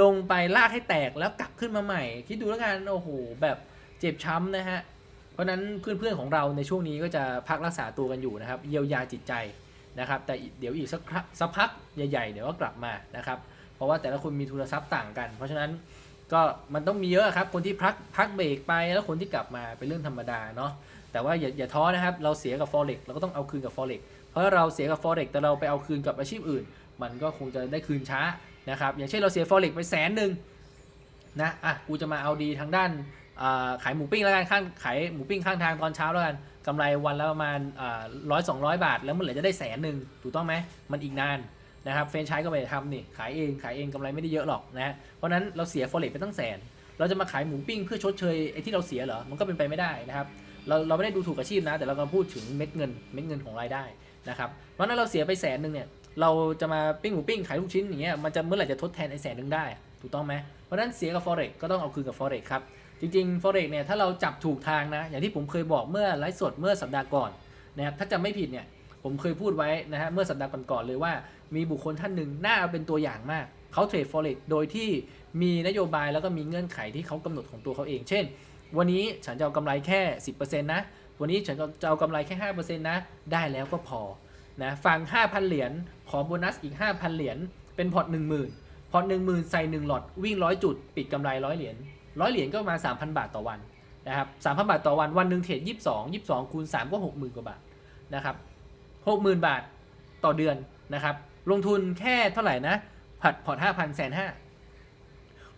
ลงไปลากให้แตกแล้วกลับขึ้นมาใหม่ คิดดูแล้วกันโอ้โหแบบเจ็บช้ำนะฮะ เพราะนั้นเพื่อนๆของเราในช่วงนี้ก็จะพักรักษาตัวกันอยู่นะครับ เยียวยาจิตใจนะครับ แต่เดี๋ยวอีกสักพักสักพักใหญ่ๆเดี๋ยวก็กลับมานะครับ เพราะว่าแต่ละคนมีทุนทรัพย์ต่างกัน เพราะฉะนั้นก็มันต้องมีเยอะครับ คนที่พักพักเบรกไปแล้วคนที่กลับมาเป็นเรื่องธรรมดาเนาะแต่ว่าอย่าอย่าท้อนะครับ เราเสียกับ forex เราก็ต้องเอาคืนกับ forex เพราะเราเสียกับ forex แต่เราไปเอาคืนกับอาชีพอื่น มันก็คงจะได้คืนช้า นะครับอย่างเช่นเราเสีย forex ไปแสนหนึ่งนะอะกูจะมาเอาดีทางด้านขายหมูปิ้งแล้วกันข้างขายหมูปิ้งข้างทางตอนเช้าแล้วกันกำไรวันละประมาณร้อยสองร้อยบาท แล้วเมื่อไหร่จะได้แสนหนึ่งถูกต้องไหมมันอีกนานนะครับเฟรนไชส์ก็ไม่ได้ทำนี่ขายเองขายเองกำไรไม่ได้เยอะหรอกนะเพราะนั้นเราเสีย forex ไปตั้งแสนเราจะมาขายหมูปิ้งเพื่อชดเชยไอ้ที่เราเสียเหรอมันก็เป็นไปไม่ได้นะครับเราเราไม่ได้ดูถูกอาชีพนะ แต่เรากำลังพูดถึงเม็ดเงินเม็ดเงินของรายได้นะครับเพราะนั้นเราเสียไปแสนหนึ่งเนี่ย เราจะมาปิ้งหมูปิ้งขายลูกชิ้นอย่างเงี้ยมันจะเมื่อไหร่จะทดแทนไอ้แสนหนึ่งได้ ถูกต้องไหมเพราะฉะนั้นเสียกับ forex ก็ต้องเอาคืนกับ forex ครับ จริงๆ forex เนี่ยถ้าเราจับถูกทางนะ อย่างที่ผมเคยบอกเมื่อไลฟ์สดเมื่อสัปดาห์ก่อนนะครับถ้าจำไม่ผิดเนี่ยผมเคยพูดไว้นะฮะเมื่อสัปดาห์ก่อนๆเลยว่ามีบุคคลท่านหนึ่งน่าเอาเป็นตัวอย่างมากเขาเทรด forex โดยที่มีนโยบายแล้วก็มีเงื่อนไขที่เขากำหนดของตัวเขาเอง เช่น วันนี้ฉันจะเอากำไรแค่ 10%นะวันนี้ฉันจะเอากำไรแค่5%นะได้แล้วก็พอ นะฟัง 5,000 เหรียญขอโบนัสอีก 5,000 เหรียญเป็นพอร์ต10,000 พอร์ต10,000 ใส่ 1 หลอดวิ่ง 100 จุด ปิดกำไร 100 เหรียญ100 เหรียญก็ประมาณ 3,000 บาทต่อวันนะครับ3,000 บาทต่อวันวันหนึ่งเทรด22 22 คูณ 3 ก็ 60,000 กว่าบาทนะครับ60,000 บาทต่อเดือนนะครับลงทุนแค่เท่าไหร่นะผัดพอร์ต5,000แสนห้า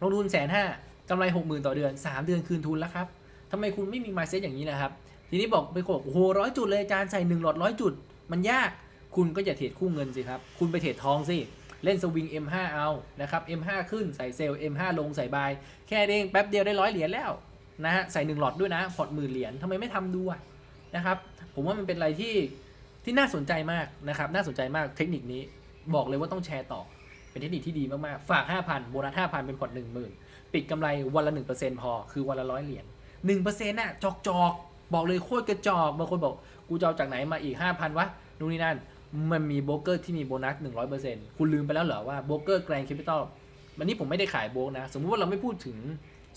ลงทุนแสนห้ากำไร 60,000 ต่อเดือน 3 เดือนคืนทุนแล้วครับทำไมคุณไม่มี mindset อย่างนี้นะครับทีนี้บอกไปโขกโอ้โหร้อยจุดเลยอาจารย์ใส่1หลอดร้อยจุด มันยากคุณก็อย่าเทรดคู่เงินสิครับ คุณไปเทรดทองสิ เล่นสวิง M5 เอานะครับ M5 ขึ้นใส่เซลล์ M5 ลงใส่บาย แค่เองแป๊บเดียวได้ร้อยเหรียญแล้วนะฮะ ใส่ 1 หลอดด้วยนะพอร์ตหมื่นเหรียญทำไมไม่ทำดูอะนะครับ ผมว่ามันเป็นอะไรที่ที่น่าสนใจมากนะครับ น่าสนใจมากเทคนิคนี้บอกเลยว่าต้องแชร์ต่อ เป็นเทคนิคที่ดีมากๆ ฝาก 5,000 โบนัส 5,000 เป็นพอร์ต10,000 ปิดกำไรวันละ 1%พอ คือวันละร้อยเหรียญ1%น่ะจอกจอกบอกเลยโคตรกระจอกบางคนบอก กูจะเอาจากไหนมาอีก 5,000 วะนู่นนี่นั่น มันมีโบรกเกอร์ที่มีโบนัส 100%คุณลืมไปแล้วเหรอว่าโบรกเกอร์แกรนด์แคปิตอลวันนี้ผมไม่ได้ขายโบกนะ สมมุติว่าเราไม่พูดถึง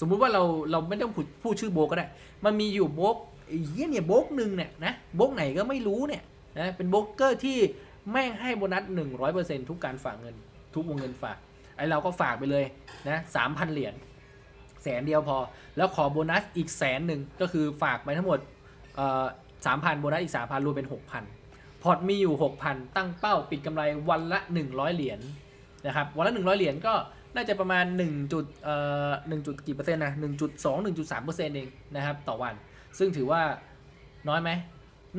สมมุติว่าเราเราไม่ต้องพูดพูดชื่อโบกก็ได้ มันมีอยู่โบกเหี้ยเนี่ยโบกหนึ่งเนี่ยนะโบกไหนก็ไม่รู้เนี่ยนะเป็นโบรกเกอร์ที่แม่งให้โบนัส 100%ทุกการฝากเงิน ทุกวงเงินฝากไอเราก็ฝากไปเลยนะ3,000เหรียญแสนเดียวพอ แล้วขอโบนัสอีกแสนหนึ่งก็คือฝากไปทั้งหมด สามพันโบนัสอีก3,000รวมเป็น6,000พอร์ตมีอยู่ 6,000 ตั้งเป้าปิดกำไรวันละ 100 เหรียญนะครับวันละ 100 เหรียญก็น่าจะประมาณ1จุดเอ่อ1จุดกี่เปอร์เซ็นต์นะ1.2 1.3เปอร์เซ็นต์เองนะครับต่อวัน ซึ่งถือว่าน้อยไหม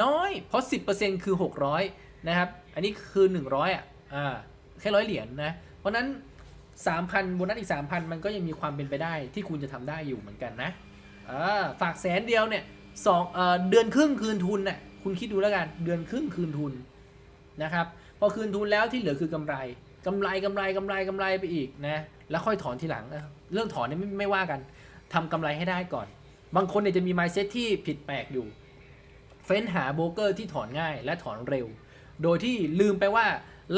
น้อย เพราะ 10%คือ 600 นะครับ อันนี้คือ 100อะอ่าแค่ร้อยเหรียญนะเพราะฉะนั้น 3,000โบนัสอีก 3,000 มันก็ยังมีความเป็นไปได้ที่คุณจะทำได้อยู่เหมือนกันนะอ่าฝากแสนเดียวเนี่ย สองเออเดือนครึ่งคืนทุนน่ะคุณคิดดูแล้วกันเดือนครึ่งคืนทุนนะครับพอคืนทุนแล้วที่เหลือคือกำไรกำไรกำไรกำไรกำไรไปอีกนะแล้วค่อยถอนทีหลังเรื่องถอนเนี่ยไม่ไม่ว่ากันทำกำไรให้ได้ก่อน บางคนเนี่ยจะมี mindset ที่ผิดแปลกอยู่ เฟ้นหาโบรกเกอร์ที่ถอนง่ายและถอนเร็ว โดยที่ลืมไปว่า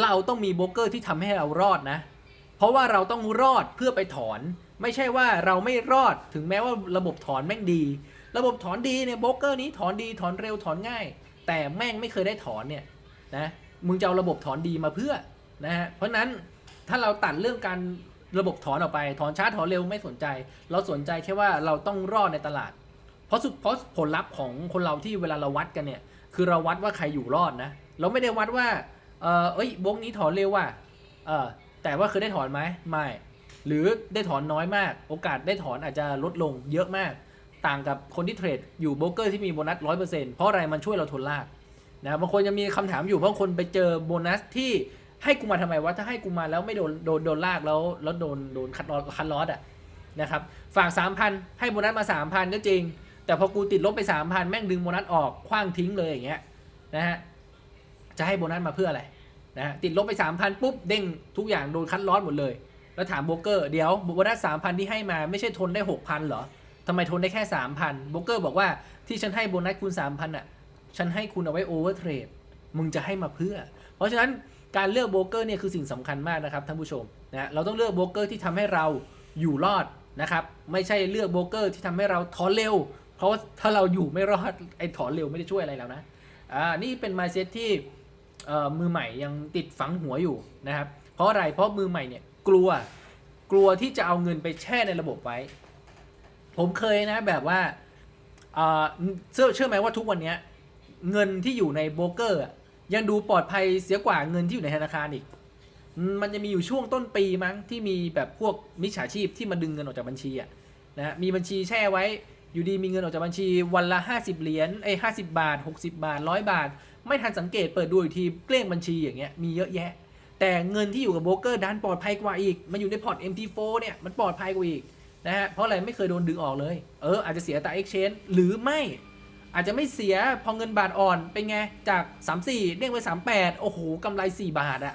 เราต้องมีโบรกเกอร์ที่ทำให้เรารอดนะ เพราะว่าเราต้องรอดเพื่อไปถอน ไม่ใช่ว่าเราไม่รอดถึงแม้ว่าระบบถอนแม่งดี ระบบถอนดีเนี่ยโบรกเกอร์นี้ถอนดีถอนเร็วถอนง่าย แต่แม่งไม่เคยได้ถอนเนี่ยนะมึงจะเอาระบบถอนดีมาเพื่อนะฮะเพราะนั้นถ้าเราตัดเรื่องการระบบถอนออกไป ถอนช้าถอนเร็วไม่สนใจ เราสนใจแค่ว่าเราต้องรอดในตลาด เพราะสุดเพราะผลลัพธ์ของคนเราที่เวลาเราวัดกันเนี่ยคือเราวัดว่าใครอยู่รอดนะเราไม่ได้วัดว่าเออเอ้ยบงนี้ถอนเร็วว่ะเออแต่ว่าเคยได้ถอนไหมไม่ หรือได้ถอนน้อยมาก โอกาสได้ถอนอาจจะลดลงเยอะมาก ต่างกับคนที่เทรดอยู่โบรกเกอร์ที่มีโบนัสร้อยเปอร์เซ็นต์เพราะอะไรมันช่วยเราทนลากนะบางคนยังมีคำถามอยู่เพราะคนไปเจอโบนัสที่ให้กูมาทำไมวะถ้าให้กูมาแล้วไม่โดนโดนโดนลากแล้วแล้วโดนโดนคัดลอสคัดลอสอะนะครับฝากสามพันให้โบนัสมาสามพันก็จริง แต่พอกูติดลบไปสามพันแม่งดึงโบนัสออกคว้างทิ้งเลยอย่างเงี้ยนะฮะจะให้โบนัสมาเพื่ออะไรนะฮะติดลบไปสามพันปุ๊บเด้งทุกอย่างโดนคัดลอสหมดเลย แล้วถามโบรกเกอร์เดี๋ยวโบนัสสามพันที่ให้มาไม่ใช่ทนได้หกพันเหรอ ทำไมทนได้แค่สามพันโบรกเกอร์บอกว่าที่ฉันให้โบนัสคุณสามพันอะฉันให้คุณเอาไว้โอเวอร์เทรดมึงจะให้มาเพื่อ เพราะฉะนั้นการเลือกโบรกเกอร์เนี่ยคือสิ่งสำคัญมากนะครับท่านผู้ชมนะเราต้องเลือกโบรกเกอร์ที่ทำให้เราอยู่รอดนะครับไม่ใช่เลือกโบรกเกอร์ที่ทำให้เราถอนเร็ว เพราะว่าถ้าเราอยู่ไม่รอดไอ้ถอนเร็วไม่ได้ช่วยอะไรแล้วนะอ่านี่เป็น mindset ที่เอ่อมือใหม่ยังติดฝังหัวอยู่นะครับเพราะอะไรเพราะมือใหม่เนี่ยกลัวกลัวที่จะเอาเงินไปแช่ในระบบไว้ ผมเคยนะแบบว่าเออเชื่อเชื่อไหมว่าทุกวันเนี้ย เงินที่อยู่ในโบรกเกอร์ ยังดูปลอดภัยเสียกว่าเงินที่อยู่ในธนาคารอีก มันจะมีอยู่ช่วงต้นปีมั้งที่มีแบบพวกมิจฉาชีพที่มาดึงเงินออกจากบัญชีอะนะฮะมีบัญชีแช่ไว้อยู่ดีมีเงินออกจากบัญชีวันละ 50 เหรียญไอ้ห้าสิบาท 60 บาทร้อยบาท ไม่ทันสังเกตเปิดดูอีกทีเกลี้ยงบัญชีอย่างเงี้ยมีเยอะแยะ แต่เงินที่อยู่กับโบรกเกอร์ดันปลอดภัยกว่าอีก มันอยู่ในพอร์ต MT4 เนี่ยมันปลอดภัยกว่าอีก นะฮะเพราะอะไรไม่เคยโดนดึงออกเลย เอออาจจะเสียแต่ exchange หรือไม่อาจจะไม่เสียพอเงินบาทอ่อนเป็นไง จาก 34 เด้งไป 38 โอ้โหกำไร 4 บาทอะ